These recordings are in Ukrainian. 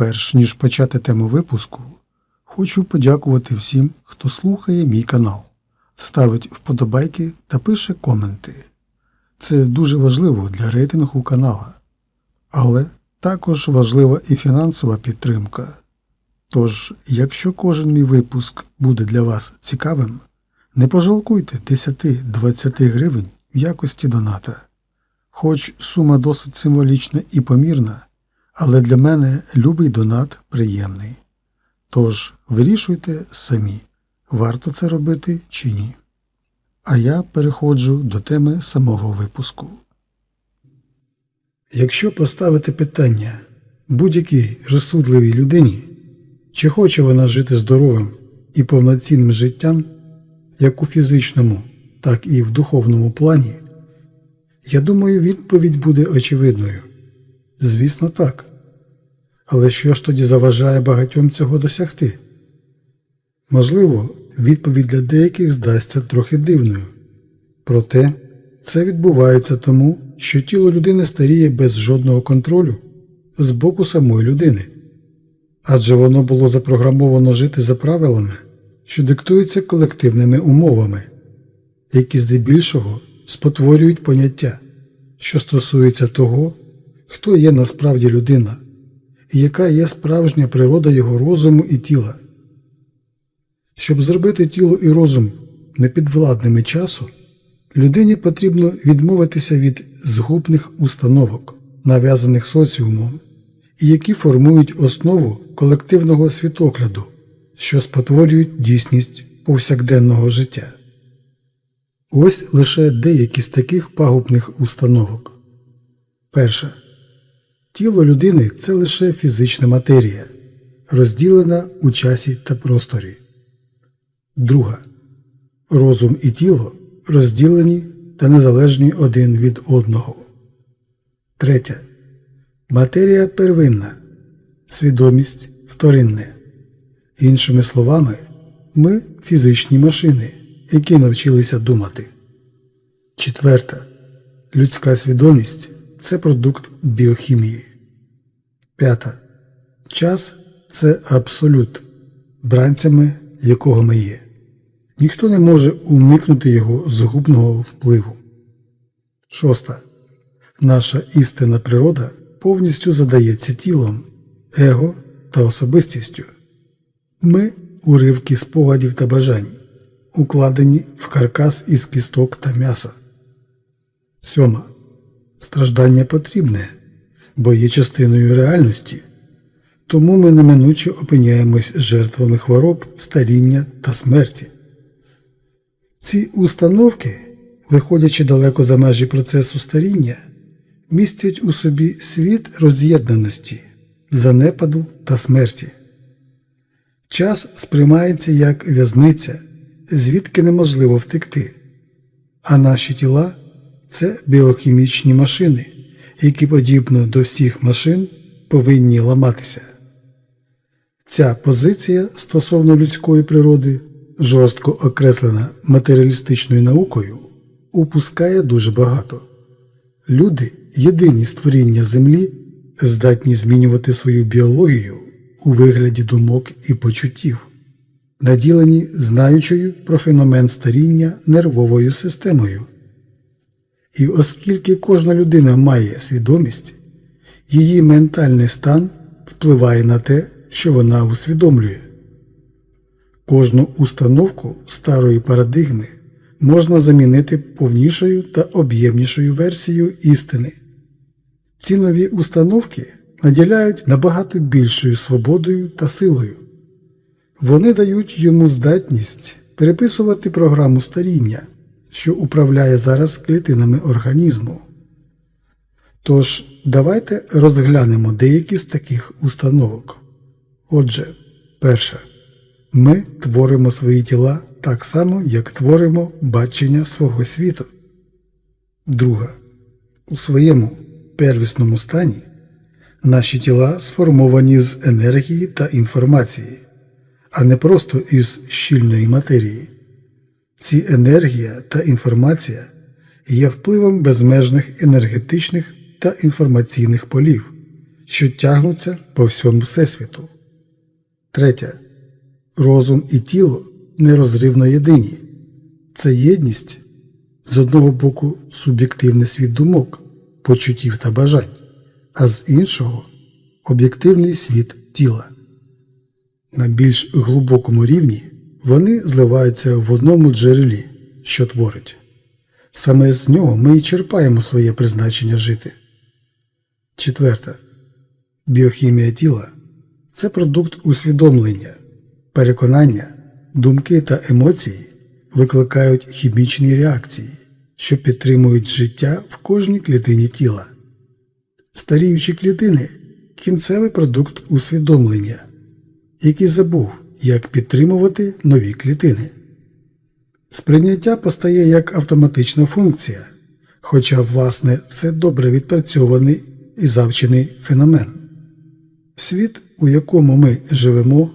Перш ніж почати тему випуску, хочу подякувати всім, хто слухає мій канал, ставить вподобайки та пише коменти. Це дуже важливо для рейтингу канала, але також важлива і фінансова підтримка. Тож, якщо кожен мій випуск буде для вас цікавим, не пожалкуйте 10-20 гривень в якості доната. Хоч сума досить символічна і помірна, але для мене любий донат приємний. Тож вирішуйте самі, варто це робити чи ні. А я переходжу до теми самого випуску. Якщо поставити питання будь-якій розсудливій людині, чи хоче вона жити здоровим і повноцінним життям, як у фізичному, так і в духовному плані, я думаю, відповідь буде очевидною. Звісно, так. Але що ж тоді заважає багатьом цього досягти? Можливо, відповідь для деяких здасться трохи дивною. Проте це відбувається тому, що тіло людини старіє без жодного контролю з боку самої людини, адже воно було запрограмовано жити за правилами, що диктуються колективними умовами, які здебільшого спотворюють поняття, що стосується того, хто є насправді людина і яка є справжня природа його розуму і тіла. Щоб зробити тіло і розум непідвладними часу, людині потрібно відмовитися від згубних установок, нав'язаних соціумом, і які формують основу колективного світогляду, що спотворюють дійсність повсякденного життя. Ось лише деякі з таких пагубних установок. Перша. Тіло людини це лише фізична матерія, розділена у часі та просторі. Друга. Розум і тіло розділені та незалежні один від одного. Третя. Матерія первинна, свідомість вторинне. Іншими словами, ми фізичні машини, які навчилися думати. Четверта. Людська свідомість це продукт біохімії. П'ята. Час це абсолют, бранцями якого ми є. Ніхто не може уникнути його згубного впливу. Шоста. Наша істинна природа повністю задається тілом, его та особистістю. Ми уривки спогадів та бажань, укладені в каркас із кісток та м'яса. Сьома. Страждання потрібне, бо є частиною реальності, тому ми неминуче опиняємось жертвами хвороб, старіння та смерті. Ці установки, виходячи далеко за межі процесу старіння, містять у собі світ роз'єднаності, занепаду та смерті. Час сприймається як в'язниця, звідки неможливо втекти, а наші тіла це біохімічні машини, які, подібно до всіх машин, повинні ламатися. Ця позиція стосовно людської природи, жорстко окреслена матеріалістичною наукою, упускає дуже багато. Люди, єдині створіння Землі, здатні змінювати свою біологію у вигляді думок і почуттів, наділені знаючою про феномен старіння нервовою системою. І оскільки кожна людина має свідомість, її ментальний стан впливає на те, що вона усвідомлює. Кожну установку старої парадигми можна замінити повнішою та об'ємнішою версією істини. Ці нові установки наділяють набагато більшою свободою та силою. Вони дають йому здатність переписувати програму старіння що управляє зараз клітинами організму. Тож, давайте розглянемо деякі з таких установок. Отже, перше, ми творимо свої тіла так само, як творимо бачення свого світу. Друге, у своєму первісному стані наші тіла сформовані з енергії та інформації, а не просто із щільної матерії. Ці енергія та інформація є впливом безмежних енергетичних та інформаційних полів, що тягнуться по всьому Всесвіту. Третє. Розум і тіло нерозривно єдині. Це єдність з одного боку суб'єктивний світ думок, почуттів та бажань, а з іншого об'єктивний світ тіла. На більш глибокому рівні вони зливаються в одному джерелі, що творить. Саме з нього ми і черпаємо своє призначення жити. Четверте. Біохімія тіла це продукт усвідомлення, переконання, думки та емоції викликають хімічні реакції, що підтримують життя в кожній клітині тіла. Старіючі клітини кінцевий продукт усвідомлення, який забув, як підтримувати нові клітини. Сприйняття постає як автоматична функція, хоча, власне, це добре відпрацьований і завчений феномен. Світ, у якому ми живемо,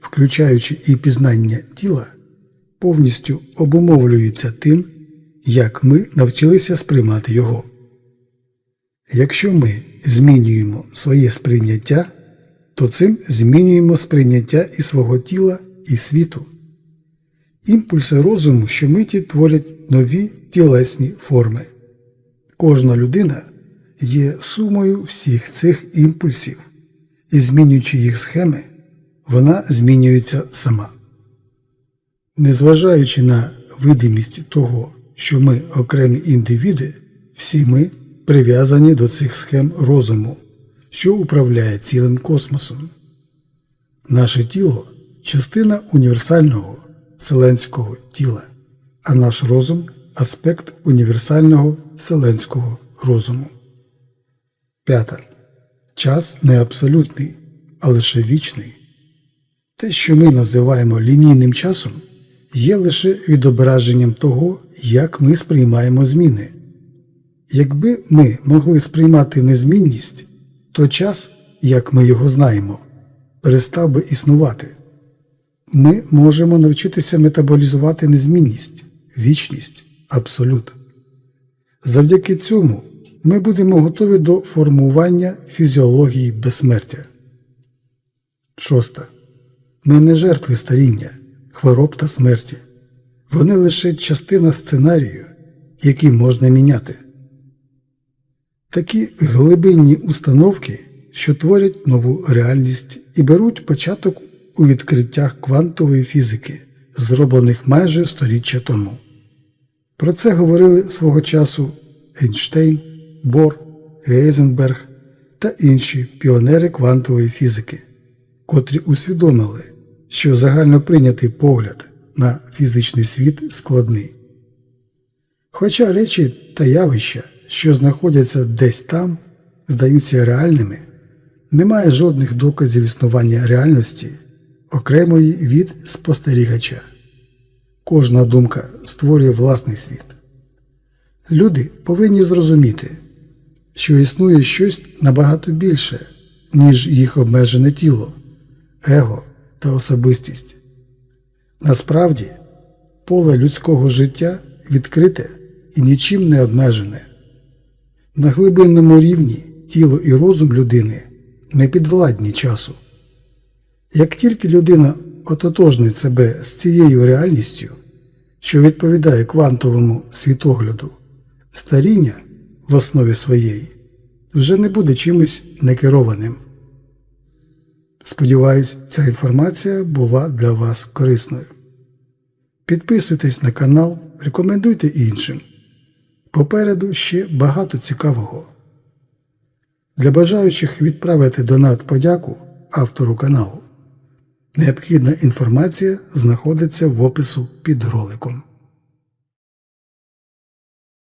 включаючи і пізнання тіла, повністю обумовлюється тим, як ми навчилися сприймати його. Якщо ми змінюємо своє сприйняття, то цим змінюємо сприйняття і свого тіла, і світу. Імпульси розуму щомиті творять нові тілесні форми. Кожна людина є сумою всіх цих імпульсів, і змінюючи їх схеми, вона змінюється сама. Незважаючи на видимість того, що ми окремі індивіди, всі ми прив'язані до цих схем розуму, що управляє цілим космосом. Наше тіло частина універсального вселенського тіла, а наш розум аспект універсального вселенського розуму. П'ята. Час не абсолютний, а лише вічний. Те, що ми називаємо лінійним часом, є лише відображенням того, як ми сприймаємо зміни. Якби ми могли сприймати незмінність, то час, як ми його знаємо, перестав би існувати. Ми можемо навчитися метаболізувати незмінність, вічність, абсолют. Завдяки цьому ми будемо готові до формування фізіології безсмертя. Шосте. Ми не жертви старіння, хвороб та смерті. Вони лише частина сценарію, який можна міняти. Такі глибинні установки, що творять нову реальність і беруть початок у відкриттях квантової фізики, зроблених майже сторіччя тому. Про це говорили свого часу Ейнштейн, Бор, Гейзенберг та інші піонери квантової фізики, котрі усвідомили, що загально прийнятий погляд на фізичний світ складний. Хоча речі та явища, що знаходяться десь там, здаються реальними, немає жодних доказів існування реальності окремої від спостерігача. Кожна думка створює власний світ. Люди повинні зрозуміти, що існує щось набагато більше, ніж їх обмежене тіло, его та особистість. Насправді, поле людського життя відкрите і нічим не обмежене. На глибинному рівні тіло і розум людини не підвладні часу. Як тільки людина ототожнить себе з цією реальністю, що відповідає квантовому світогляду, старіння в основі своєї вже не буде чимось некерованим. Сподіваюсь, ця інформація була для вас корисною. Підписуйтесь на канал, рекомендуйте іншим. Попереду ще багато цікавого. Для бажаючих відправити донат подяку автору каналу. Необхідна інформація знаходиться в опису під роликом.